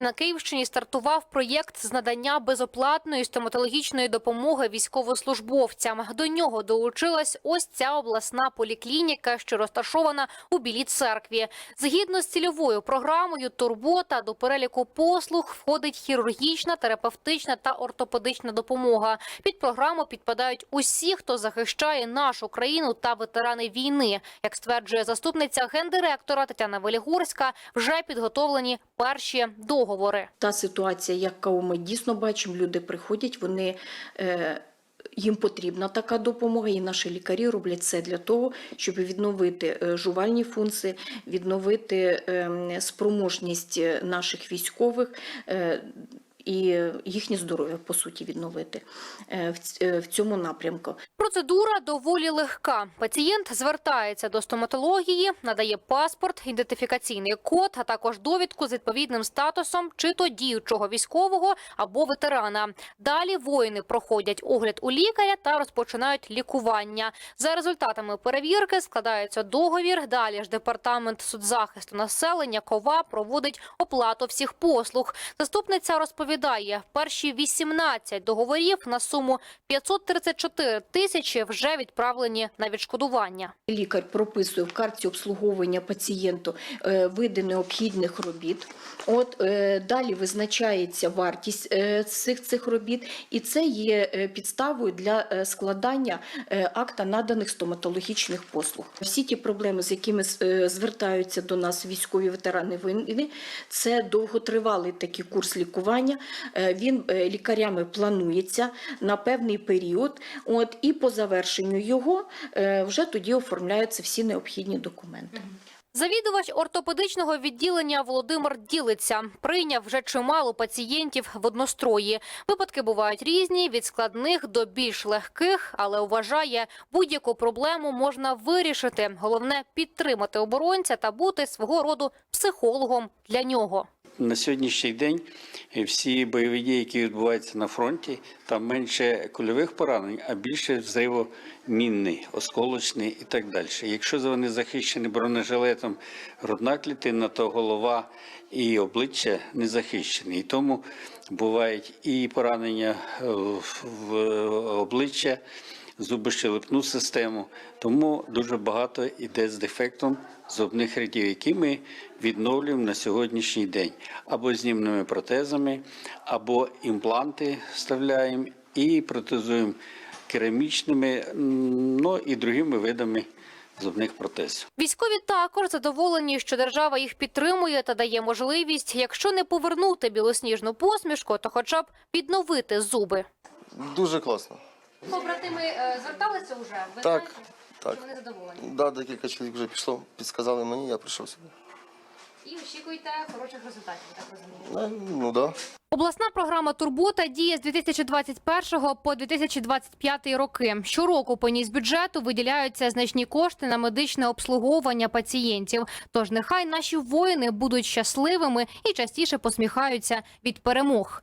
На Київщині стартував проєкт з надання безоплатної стоматологічної допомоги військовослужбовцям. До нього долучилась ось ця обласна поліклініка, що розташована у Білій церкві. Згідно з цільовою програмою Турбота до переліку послуг входить хірургічна, терапевтична та ортопедична допомога. Під програму підпадають усі, хто захищає нашу країну та ветерани війни. Як стверджує заступниця гендиректора Тетяна Велігорська, вже підготовлені перші договори. Та ситуація, яку ми дійсно бачимо, люди приходять, вони. Е, їм потрібна така допомога, і наші лікарі роблять це для того, щоб відновити е, жувальні функції, відновити ем, спроможність е, наших військових е, і їхнє здоров'я, по суті, відновити е, е, в цьому напрямку. Процедура доволі легка. Пацієнт звертається до стоматології, надає паспорт, ідентифікаційний код, а також довідку з відповідним статусом чи то діючого військового або ветерана. Далі воїни проходять огляд у лікаря та розпочинають лікування. За результатами перевірки складається договір. Далі ж департамент соцзахисту населення КОВА проводить оплату всіх послуг. Заступниця розповідає, перші 18 договорів на суму 534 тисячі вже відправлені на відшкодування. Лікар прописує в карті обслуговування пацієнту е, види необхідних робіт. От е, далі визначається вартість е, цих цих робіт, і це є підставою для складання акта наданих стоматологічних послуг. Всі ті проблеми, з якими звертаються до нас військові ветерани війни, це довготривалий такий курс лікування. Е, Він е, лікарями планується на певний період. От і по завершенню його е, вже тоді оформляються всі необхідні документи. Завідувач ортопедичного відділення Володимир Ділиця прийняв вже чимало пацієнтів в однострої. Випадки бувають різні від складних до більш легких, але вважає, будь-яку проблему можна вирішити. Головне підтримати оборонця та бути свого роду психологом для нього. На сьогоднішній день е, всі бойові дії, які відбуваються на фронті, там менше кульових поранень, а більше взривомінний, осколочний і так далі. Якщо вони захищені бронежилетом грудна клітина, то голова і обличчя не захищені. І тому бувають і поранення е, в в обличчя, зубощелепну систему. Тому дуже багато йде з дефектом зубних рядів, які ми відновлюємо на сьогоднішній день або знімними протезами, або імпланти вставляємо і протезуємо керамічними, ну і другими видами зубних протезів. Військові також задоволені, що держава їх підтримує та дає можливість, якщо не повернути білосніжну посмішку, то хоча б відновити зуби. Дуже класно. Побратими зверталися вже. Ви Так, так. вони задоволені. Да, декілька чоловік вже пішло, підсказали мені, я прийшов сюди. І очікуєте хороших результатів. Так розумію. Ну, ну да. Обласна програма Турбота діє з 2021 по 2025 роки. Щороку по ній з бюджету виділяються значні кошти на медичне обслуговування пацієнтів. Тож нехай наші воїни будуть щасливими і частіше посміхаються від перемог.